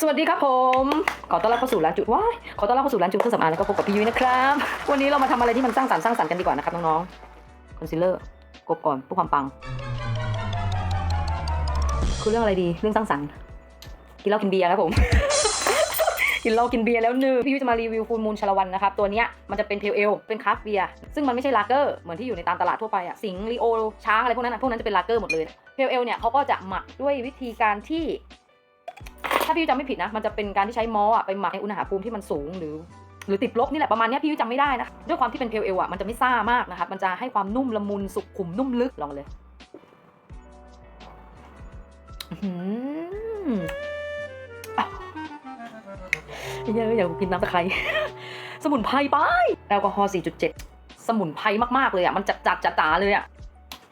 สวัสดีครับผม ขอต้อนรับเข้าสู่ร้านจุดว้ายขอต้อนรับเข้าสู่ร้านจุดเครื่องสำอางแล้วก็พบกับพี่ยุ้ยนะครับ วันนี้เรามาทำอะไรที่มันสร้างสรรค์สร้างสรรค์กันดีกว่านะครับน้องๆ คอนซีลเลอร์กบก่อนเพื่อความปัง คือเรื่องอะไรดี เรื่องสร้างสรรค์ กินเหล้ากินเบียร์ครับผม กินเหล้ากินเบียร์แล้วหนึ่งพี่ยุ้ยจะมารีวิวฟูลมูลชาละวันนะครับ ตัวเนี้ยมันจะเป็นเพลเอล เป็นคราฟเบียร์ ซึ่งมันไม่ใช่ลาเกอร์ เหมือนที่อยู่ในตามตลาดทั่วไปอะสิงลีโอ ช้างอะไรพวกนั้นอะพวกนั้นจะเป็นลาเกอร์หมดเลยเพลเอลเนี่ยเขาก็จะหมักด้วยวิธีการที่ ถ้าพี่จำไม่ผิดนะ มันจะเป็นการที่ใช้มออะไปหมักในอุณหภูมิที่มันสูงหรือ หรือติดลบนี่แหละประมาณนี้พี่จำไม่ได้นะด้วยความที่เป็นเพลเอลอะมันจะไม่ซ่ามากนะครับมันจะให้ความนุ่มละมุนสุขุมนุ่มลึกลองเลยอื้อหืออะเยอะอย่ากินน้ำตะไคร้สมุนไพรไปแอลกอฮอล์4.7 สมุนไพรมากๆเลยอะมันจัดจัดจัดจ๋าเลยอะ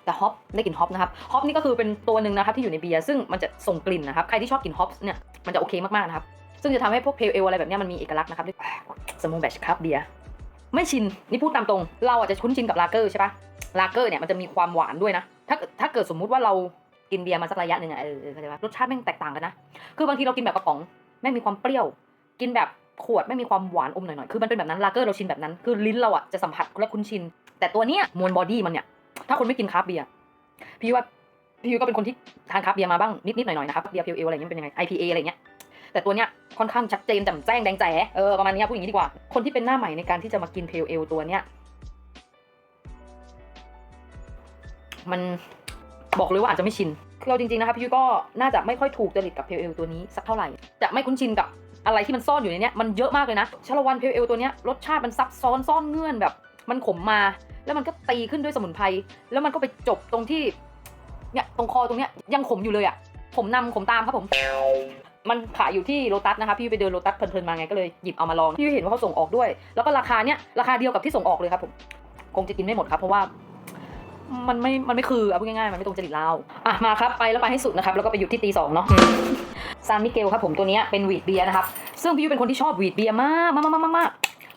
แต่ฮอปได้กลิ่นฮอปนะครับ ฮอปนี่ก็คือเป็นตัวหนึ่งนะครับที่อยู่ในเบียร์ซึ่งมันจะส่งกลิ่นนะครับ ใครที่ชอบกลิ่นฮอปเนี่ย มันจะโอเคมากๆนะครับ ซึ่งจะทำให้พวกเพลเอลอะไรแบบนี้มันมีเอกลักษณ์นะครับด้วยสมูทแบชครับเบียร์ไม่ชินนี่พูดตามตรง เราอาจจะคุ้นชินกับลาเกอร์ใช่ปะลาเกอร์เนี่ยมันจะมีความหวานด้วยนะถ้าถ้าเกิดสมมุติว่าเรากินเบียร์มาสักระยะหนึ่งอะเออเข้าใจปะรสชาติแม่งแตกต่างกันนะคือบางทีเรากินแบบกระป๋องแม่งมีความเปรี้ยว กินแบบขวดไม่มีความหวานอมหน่อยๆ คือมันเป็นแบบนั้นลาเกอร์เราชินแบบนั้น คือลิ้นเราอะจะสัมผัสและคุ้นชิน แต่ตัวเนี้ยมวลบอดี้มันเนี่ย ถ้าคนไม่กินคราฟต์เบียร์พี่ว่า พี่ยุ้ยก็เป็นคนที่ทานคราฟต์เบียร์มาบ้างนิดๆหน่อยๆนะครับเบียร์เพียวๆอะไรเงี้ยเป็นยังไง IPA อะไรเงี้ยแต่ตัวเนี้ยค่อนข้างชัดเจนแจ่มแจ้งแดงแจ๋เออประมาณนี้พูดอย่างนี้ดีกว่า คนที่เป็นหน้าใหม่ในการที่จะมากินเพลเอลตัวเนี้ยมันบอกเลยว่าอาจจะไม่ชินคือเราจริงๆนะครับพี่ยุก็น่าจะไม่ค่อยถูกจริตกับเพลเอลตัวนี้สักเท่าไหร่ จะไม่คุ้นชินกับอะไรที่มันซ่อนอยู่ในเนี้ยมันเยอะมากเลยนะชาละวันเพลเอลตัวเนี้ยรสชาติมันซับซ้อนซ่อนเงื่อนแบบ มันขมมา แล้วมันก็ตีขึ้นด้วยสมุนไพรแล้วมันก็ไปจบตรงที่ เนี่ยตรงคอตรงเนี้ยยังขมอยู่เลยอะ ผมนำขมตามครับผม มันขายอยู่ที่โลตัสนะคะพี่ไปเดินโลตัสเพลินๆมาไงก็เลยหยิบเอามาลองพี่เห็นว่าเขาส่งออกด้วย แล้วก็ราคาเนี้ยราคาเดียวกับที่ส่งออกเลยครับผมคงจะกินไม่หมดครับ เพราะว่ามันไม่ มันไม่คือเอาพูดง่ายๆ มันไม่ตรงจริตเราอะมาครับ ไปแล้วไปให้สุดนะครับ แล้วก็ไปหยุดที่ตีสองเนาะ ซานมิเกลครับผมตัวนี้เป็นวีดเบียร์นะครับ ซึ่งพี่ยุ้ยเป็นคนที่ชอบวีดเบียร์มากมากมากมาก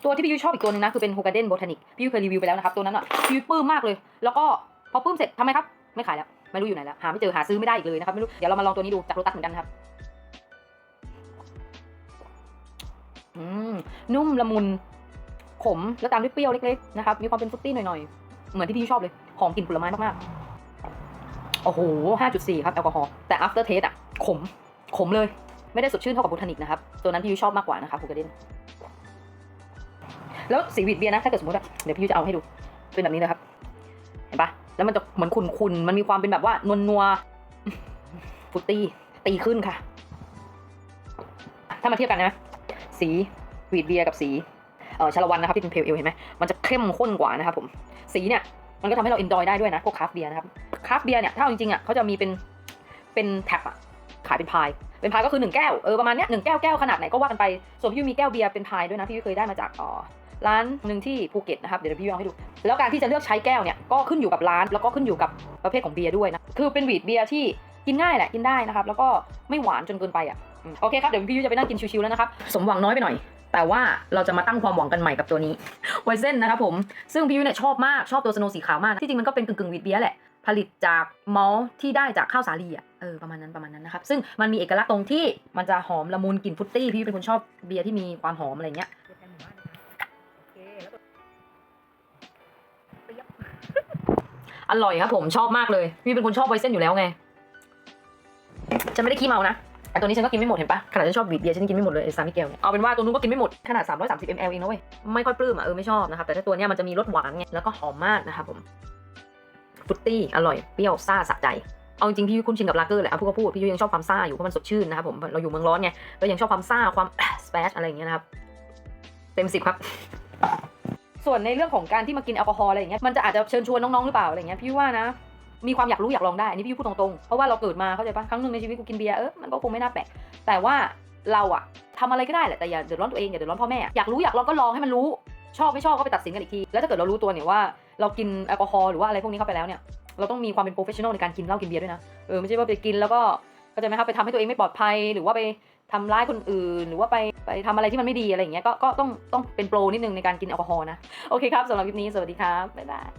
ตัวที่พี่ยุ้ยชอบอีกตัวหนึงนะ คือเป็นฮูการเดนโบทานิกพี่ยุ้ยเคยรีวิวไปแล้วนะครับ ตัวนั้นอะพี่ยุ้ยปลื้มมากเลย แล้วก็พอปื้มเสร็จทำไมครับ ไม่ขายแล้ว ไม่รู้อยู่ไหนแล้วหาไม่เจอหาซื้อไม่ได้อีกเลยนะครับไม่รู้เดี๋ยวเรามาลองตัวนี้ดูจากโรตัสเหมือนกันครับอืมนุ่มละมุนขมแล้วตามด้วยเปรี้ยวเล็กๆนะครับมีความเป็นฟรุตตี้หน่อยๆ เหมือนที่พี่ชอบเลยหอมกลิ่นผลไม้มากๆ โอ้โห 5.4 ครับ แอลกอฮอล์แต่ after taste อะขม ขมเลย ไม่ได้สดชื่นเท่ากับบูทานิกนะครับ ตัวนั้นพี่ยูชอบมากกว่านะครับฮูการ์เดนแล้วสีวีดเบียร์นะ ถ้าเกิดสมมติอะเดี๋ยวพี่ยูจะเอาให้ดู เป็นแบบนี้เลยครับ แล้วมันจะเหมือนขุนๆ มันมีความเป็นแบบว่านวลนัวฟุตตี้ตีขึ้นค่ะ ถ้ามาเทียบกันนะ สีวีดเบียร์กับสีเออชาละวันนะครับที่เป็นเพลเอลเห็นไหมมันจะเข้มข้นกว่านะครับผม สีเนี่ยมันก็ทำให้เราเอนจอยได้ด้วยนะพวกคราฟเบียร์นะครับคราฟเบียร์เนี่ยถ้าเอาจริงๆอะเขาจะมีเป็นเป็นแท็บอะขายเป็นพาย เป็นพายก็คือหนึ่งแก้วเออประมาณเนี้ยหนึ่งแก้วแก้วขนาดไหนก็ว่ากันไป ส่วนพี่ยุ้ยมีแก้วเบียร์เป็นพายด้วยนะพี่ยุ้ยเคยได้มาจากอ๋อ ร้านหนึ่งที่ภูเก็ตนะครับเดี๋ยวพี่ยอาให้ดู แล้วการที่จะเลือกใช้แก้วเนี่ยก็ขึ้นอยู่กับร้าน แล้วก็ขึ้นอยู่กับประเภทของเบียร์ด้วยนะคือเป็นวีดเบียร์ที่กินง่ายแหละกินได้นะครับแล้วก็ไม่หวานจนเกินไปอะโอเคครับเดี๋ยวพี่ยุจะไปนั่งกินชิวๆแล้วนะครับสมหวังน้อยไปหน่อย แต่ว่าเราจะมาตั้งความหวังกันใหม่กับตัวนี้ไวเซนนะครับผมซึ่งพี่ยุเนี่ยชอบมากชอบตัวสโนว์สีขาวมากที่จริงมันก็เป็นกึ่งกึ่งๆวีดเบียร์แหละผลิตจากมอลที่ได้จากข้าวสาลีอะเออประมาณนั้นประมาณนั้นนะครับซึ่งมันมีเอกลักษณ์ตรงที่มันจะหอมละมุนกลิ่นฟรุตตี้พี่เป็นคนชอบเบียร์ที่มีความหอมอะไรเงี้ย อร่อยครับผมชอบมากเลยพี่เป็นคนชอบไวเซนอยู่แล้วไงฉันไม่ได้ขี้เมานะแต่ตัวนี้ฉันก็กินไม่หมดเห็นปะขนาดฉันชอบบีดเบียฉันกินไม่หมดเลยไอซามิเกลเนี่ยเอาเป็นว่าตัวนู้นก็กินไม่หมดขนาด 330 ml เองนะเว้ยไม่ค่อยปลื้มอะเออไม่ชอบนะครับแต่ถ้าตัวเนี้ยมันจะมีรสหวานไงแล้วก็หอมมากนะครับผมฟรุตตี้อร่อยเปรี้ยวซ่าสะใจเอาจริงพี่ยุ้ยคุ้นชินกับลาเกอร์แหละเอาพูดก็พูดพี่ยุ้ยยังชอบความซ่าอยู่เพราะมันสดชื่นนะครับผมเราอยู่เมืองร้อนไงก็ยังชอบความซ่าความสเปชอะไรอย่างเงี้ยนะครับเต็มสิบครับ ส่วนในเรื่องของการที่มากินแอลกอฮอล์อะไรอย่างเงี้ยมันจะอาจจะเชิญชวนน้องๆหรือเปล่าอะไรเงี้ยพี่ว่านะมีความอยากรู้อยากลองได้อันนี้พี่พูดตรงๆ เพราะว่าเราเกิดมาเข้าใจปะครั้งหนึ่งในชีวิตกูกินเบียร์เออมันก็คงไม่น่าแปลกแต่ว่าเราอะทำอะไรก็ได้แหละแต่อย่าเดือดร้อนตัวเองอย่าเดือดร้อนพ่อแม่อยากรู้อยากลองก็ลองให้มันรู้ ชอบไม่ชอบก็ไปตัดสินกันอีกทีแล้วถ้าเกิดเรารู้ตัวเนี่ยว่าเรากินแอลกอฮอล์หรือว่าอะไรพวกนี้เข้าไปแล้วเนี่ยเราต้องมีความเป็นโปรเฟชชั่นอลในการกินเหล้ากินเบียร์ด้วยนะเออไม่ใช่ว่าไปกินแล้วก็เข้าใจไหมครับไปทำให้ตัวเองไม่ปลอดภัยหรือว่าไป ทำร้ายคนอื่น หรือว่าไปไปทำอะไรที่มันไม่ดีอะไรอย่างเงี้ยก็ก็ต้องต้องเป็นโปรนิดนึงในการกินแอลกอฮอล์นะ โอเคครับสำหรับคลิปนี้สวัสดีครับบ๊ายบาย